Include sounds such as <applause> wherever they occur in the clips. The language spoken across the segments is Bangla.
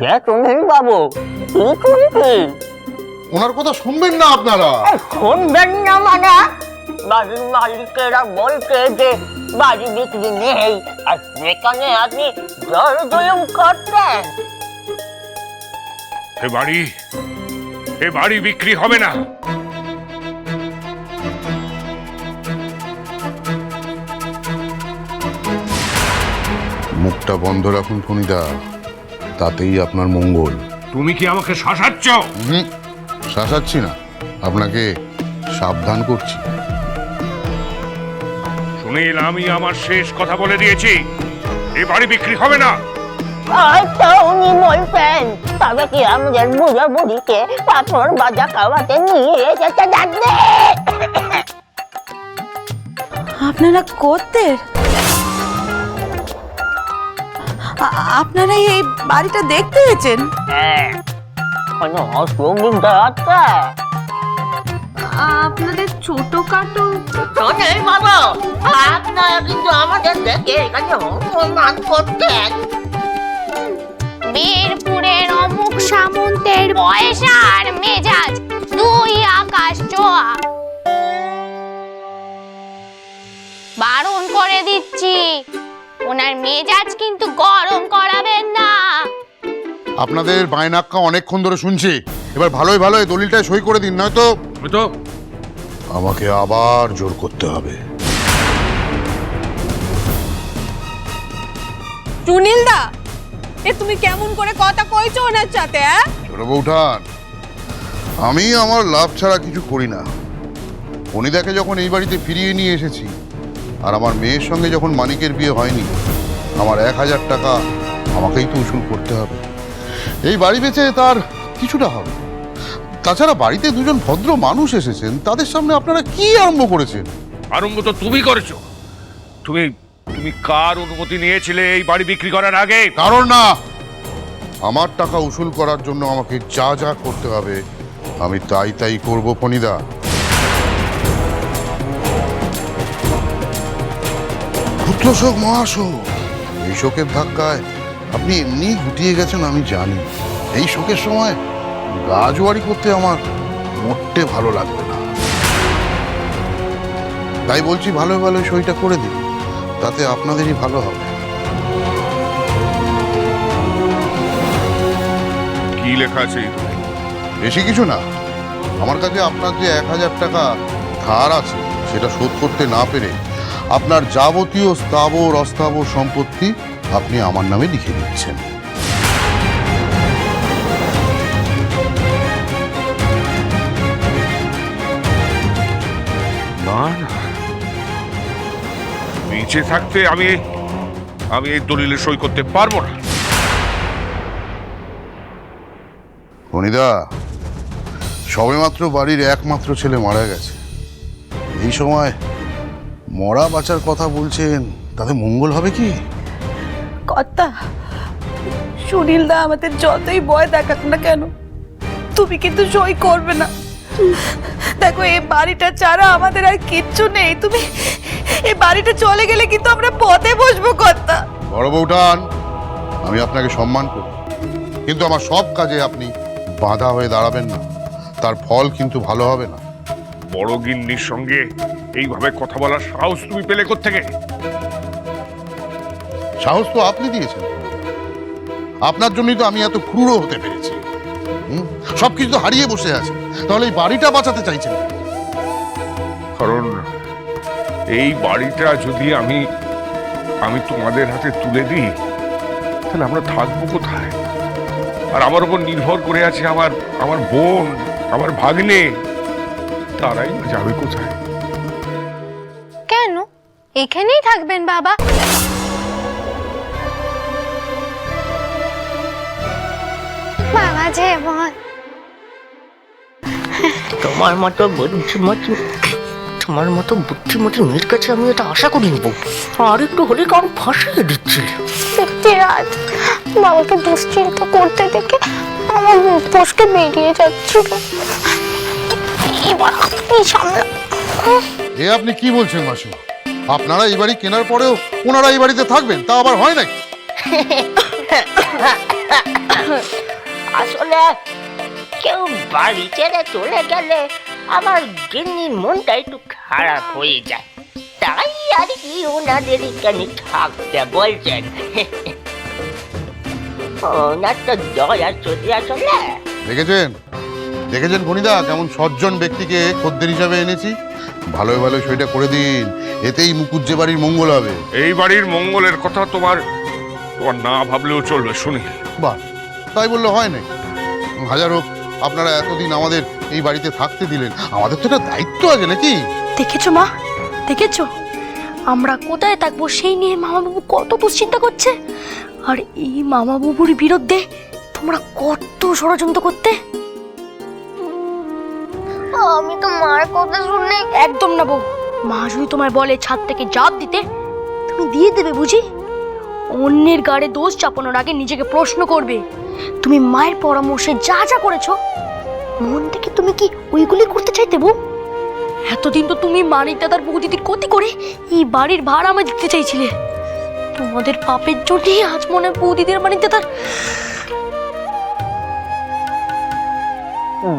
হে সুনীল বাবু। কি শুনছি? ওনার কথা শুনবেন না আপনারা। শুনবেন না মানে? বাড়ির মালিকেরা বলছে যে বাড়ি বিক্রি নেই আর সেখানে আপনি জল জলম করতেন এ বাড়ি এ বাড়ি বিক্রি হবে না। মুখটা বন্ধ রাখুন ফণিদা। তাতেই আপনার মঙ্গল। তুমি কি আমাকে শাসাচ্ছ? হুম শাসাচ্ছি না। আপনাকে সাবধান করছি। সুনীল আমি আমার শেষ কথা বলে দিয়েছি। এ বাড়ি বিক্রি হবে না। হয়তো উনি বলছেন তবে কি আমাদের বুড়ো বুড়িকে পাথর বাজা খাওয়াতে নিয়ে যেতে যাচ্ছে? আপনারা করতে আপনারা এই বাড়িটা দেখতে এসেছেন হ্যাঁ আপনাদের ছোটখাটো শোনেন বাবা আপনারা কিন্তু আমাদের দেখে এখানে অপমান করতেন। বীরপুরের অমুক সামন্তের বয়স আর মেজাজ দুই আকাশ ছোঁয়া। বারণ করে দিচ্ছি ওনার মেজাজ কিন্তু গরম। আপনাদের বায়নাক্কা অনেকক্ষণ ধরে শুনছি। এবার ভালোই ভালোই দলিলটায় সই করে দিন নয়তো ওই তো আমাকে আবার জোর করতে হবে। সুনীল দা এ তুমি কেমন করে কথা কইছো ওনার সাথে হ্যাঁ ছোট বৌঠান আমি আমার লাভ ছাড়া কিছু করি না। ফণিদাকে যখন এই বাড়িতে ফিরিয়ে নিয়ে এসেছি আর আমার মেয়ের সঙ্গে যখন মানিকের বিয়ে হয়নি আমার এক হাজার টাকা আমাকেই তো উসুল করতে হবে। এই বাড়ি বেচে তার কিছুটা হবে। তাছাড়া বাড়িতে দুজন ভদ্র মানুষ এসেছেন তাদের সামনে আপনারা কি আরম্ভ করেছেন? আরম্ভ তো তুমি করেছ। তুমি তুমি কার অনুমতি নিয়েছিলে এই বাড়ি বিক্রি করার আগে? কারণ না আমার টাকা উসুল করার জন্য আমাকে যা যা করতে হবে আমি তাই তাই করব ফণিদা। ক্ষুদ্র শোক মহাশোক এই শোকের ধাক্কায় আপনি এমনি গুটিয়ে গেছেন আমি জানি। এই শোকের সময় গাজোয়ারি করতে আমার মোটে ভালো লাগবে না। তাই বলছি ভালো ভালো সইটা করে দিন। তাতে আপনাদেরই ভালো হবে। কি লেখা আছে বেশি কিছু না। আমার কাছে আপনার যে এক হাজার টাকা ধার আছে সেটা শোধ করতে না পেরে আপনার যাবতীয় স্থাবর অস্থাবর সম্পত্তি আপনি আমার নামে লিখে দিচ্ছেন। না না। বেঁচে থাকতে আমি আমি এই দলিলে সই করতে পারব না। ফণিদা সবেমাত্র বাড়ির একমাত্র ছেলে মারা গেছে। এই সময় মরা বাঁচার কথা বলছেন তাতে মঙ্গল হবে কি? কর্তা সুনীল দা আমাদের যতই ভয় দেখাক না কেন তুমি কিন্তু সই করবে না। দেখো এই বাড়িটা ছাড়া আমাদের আর কিচ্ছু নেই। তুমি এই বাড়িটা চলে গেলে কিন্তু আমরা পথে বসবো কর্তা। বড় বউটান আমি আপনাকে সম্মান করি। কিন্তু আমার সব কাজে আপনি বাধা হয়ে দাঁড়াবেন না। তার ফল কিন্তু ভালো হবে না। বড় গিন্নির সঙ্গে এইভাবে কথা বলার সাহস তুমি পেলে থেকে সাহস তো আপনি দিয়েছেন। আপনার জন্যই তো আমি এত ক্রূর হতে পেরেছি। হুম? সবকিছু তো হারিয়ে বসে আছে। তাহলে এই বাড়িটা বাঁচাতে চাইছেন কারণ এই বাড়িটা যদি আমি আমি তোমাদের হাতে তুলে দিই তাহলে আমরা থাকব কোথায়? আর আমার উপর নির্ভর করে আছে আমার আমার বোন আমার ভাগ্নে। তারাই যাবে কোথায়? কেন? এখানেই থাকবেন বাবা। বাবা যেমন তোমার মতো বুদ্ধিমতী তোমার মতো বুদ্ধিমতী মেয়ের কাছে আমি এটা আশা করিনি বউ। আর একটু হলে কারণ ফাঁসিয়ে দিচ্ছিলে একটি রাত বাবাকে দুশ্চিন্তা করতে দেখে আমার ফসকে বেরিয়ে যাচ্ছিল। এবার আপনি সামলা এ আপনি কি বলছেন মাসি আপনারা এই বাড়ি কেনার পরেও ওনারা এই বাড়িতে থাকবেন তা আবার হয় নাকি? <laughs> আসলে কেউ বাড়ি ছেড়ে চলে গেলে আমার গিন্নির মনটা একটু খারাপ হয়ে যায়। তাই আর কি ওনাদের এখানে থাকতে বলছেন। <laughs> ওনার তো দয়া চলে আসলে। দেখেছেন? দেখেছেন ফণিদা কেমন সজ্জন ব্যক্তিকে খদ্দের হিসাবে এনেছি। ভালোই ভালো সেটা করে দিন এতেই মুকুজ্জে বাড়ির মঙ্গল হবে। এই বাড়ির মঙ্গলের কথা তোমার তোমার না ভাবলেও চলবে শুনি। বাহ তাই বললে হয় না হাজার হোক আপনারা এতদিন আমাদের এই বাড়িতে থাকতে দিলেন। আমাদের তো একটা দায়িত্ব আছে নাকি? দেখেছ মা? দেখেছ? আমরা কোথায় থাকব সেই নিয়ে মামাবাবু কত দুশ্চিন্তা করছে। আর এই মামাবাবুর বিরুদ্ধে তোমরা কত ষড়যন্ত্র করতে? আমি তো মার কথা শুনে একদম না বউ। মা যদি তোমায় বলে ছাদ থেকে জাপ দিতে। তুমি দিয়ে দেবে বুঝি? অন্যের গাড়ে দোষ চাপানোর আগে নিজেকে প্রশ্ন করবে। তুমি মায়ের পরামর্শে যা যা করেছ, মন থেকে তুমি কি ওইগুলি করতে চাইতে বউ? এতদিন তো তুমি মানিক দাদার বৌদিদির ক্ষতি করে এই বাড়ির ভাড় আমায় দিতে চাইছিলে। তোমাদের পাপের জন্যই আজ মনে বৌদিদের মানিক দাদার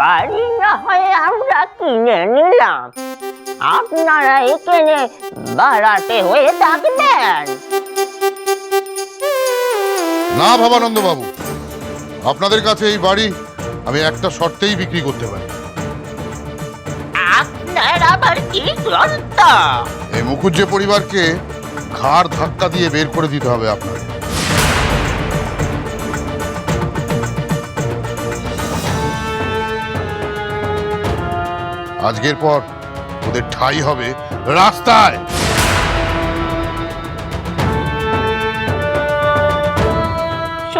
বাড়ি না হয় আমরা কিনে নিলাম। আপনারা এখানে বাড়াতে হয়ে থাকবেন। না ভাবানন্দ বাবু আপনাদের কাছে এই বাড়ি আমি একটা শর্তেই বিক্রি করতে পারি। আপনার আবার কি গ্রন্থ? এই মুখুজ্জে পরিবারকে ঘাড় ধাক্কা দিয়ে বের করে দিতে হবে আপনার আজকের পর ওদের ঠাই হবে রাস্তায়।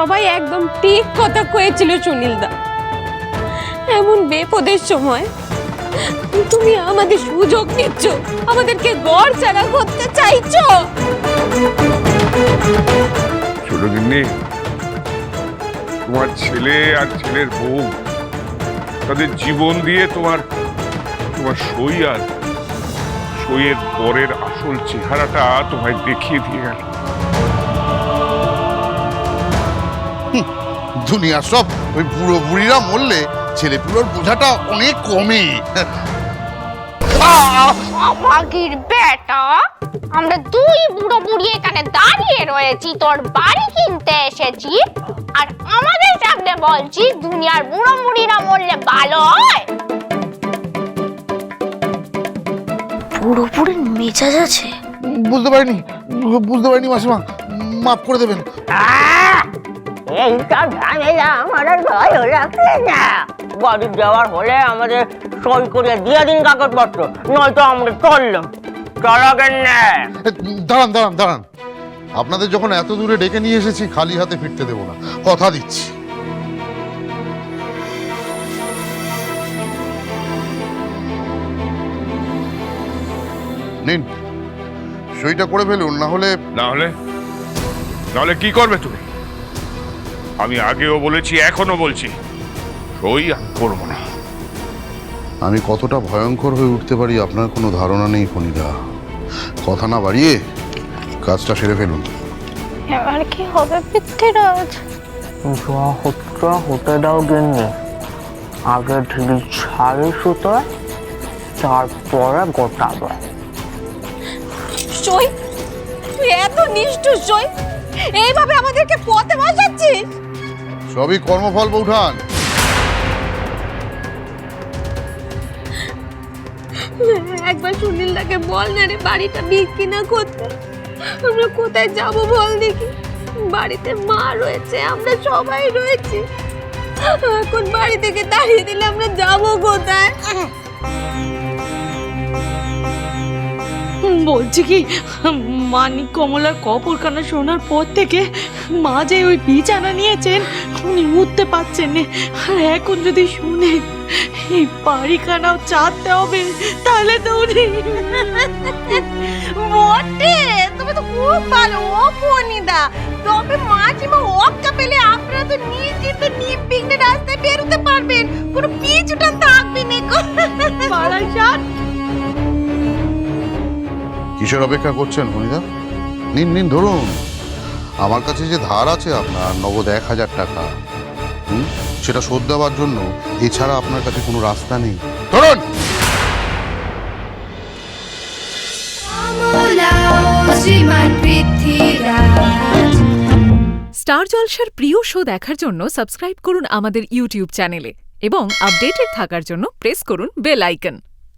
সবাই একদম ঠিক কথা কয়েছিল সুনীলদা। এমন বেপদের সময় তুমি আমাদের সুযোগ নিচ্ছ, আমাদেরকে গড় ছাড়া করতে চাইছ? ছোট গিন্নি, তোমার ছেলে আর ছেলের বউ, তাদের জীবন দিয়ে তোমার তোমার সই আর সইয়ের পরের আসল চেহারাটা তোমায় দেখিয়ে দিয়ে গেল। দুনিয়া সব ওই বুড়ো বুড়িরা মরলে ছেলে পুরোর বোঝাটা অনেক কমে আমাগির বেটা আমরা দুই বুড়ো বুড়ি এখানে দাঁড়িয়ে রয়েছি তোর বাড়ি কিনতে এসেছি। আর আমাদের সামনে বলছি দুনিয়ার বুড়ো বুড়িরা মরলে ভালো হয়। পুরোপুরি মেজাজ আছে? বুঝতে পারিনি বুঝতে পারিনি মাসিমা মাফ করে দেবেন। আহ! এইসব ঝামেলা আমার আর লাগছে না। বাড়ি যাওয়ার হলে আমাদের সই করে দিয়ে দিন কাগজপত্র নয়তো আমরা চললাম। চলাবেন না। এ, দাঁড়ান দাঁড়ান দাঁড়ান। আপনাদের যখন এত দূরে ডেকে নিয়ে এসেছি খালি হাতে ফিরতে দেবো না। কথা দিচ্ছি। নিন সইটা করে ফেলুন না হলে না হলে নাহলে কি করবে তুমি? আমি আগেও বলেছি এখনও বলছি। সই করব না। আমি কতটা ভয়ঙ্কর হয়ে উঠতে পারি আপনার কোনো ধারণা নেই ফণিদা। কথা না বাড়িয়ে কাজটা সেরে ফেলুন। এবার কি হবে পৃথ্বীরাজ? যা হচ্ছে হতে দাও গেলে আগে ঢিলি ছাড়ে সুতো তারপরে গোটাবে সই? তুই এত নিষ্ঠুর সই? এইভাবে আমাদেরকে পথে বসাচ্ছিস? সবই কর্মফল, বৌঠান। একবার সুনীল দাকে বল না রে, বাড়িটা বিক্রি না করতে। আমরা কোথায় যাব বল দেখি। বাড়িতে মা রয়েছে, আমরা সবাই রয়েছি। এখন বাড়ি থেকে দাঁড়িয়ে দিলে আমরা যাব কোথায়? বলছি কি মানিক কমলার কপরখানা শোনার পর থেকে মা যে ওই বিছানা নিয়েছেন উনি উঠতে পারছেন না। আর এখন যদি শুনে এই বাড়িখানাও চাঁদতে হবে তাহলে তো উনি বটে তুমি তো খুব ভালো। ও ফোনিদা তবে মাঝিমা অক্কা পেলে আপনারা তো নিশ্চিন্ত নির্বিঘ্নে রাস্তায় বেরোতে পারবেন। কোনো পিছুটা থাকবে না গো। কিসের অপেক্ষা করছেন ফণিদা নিন নিন ধরুন। আমার কাছে যে ধার আছে আপনার নগদ এক হাজার টাকা হুম, সেটা শোধ দেওয়ার জন্য এছাড়া আপনার কাছে কোনো রাস্তা নেই। ধরুন! স্টার জলসার প্রিয় শো দেখার জন্য সাবস্ক্রাইব করুন আমাদের ইউটিউব চ্যানেলে এবং আপডেটেড থাকার জন্য প্রেস করুন বেল আইকন।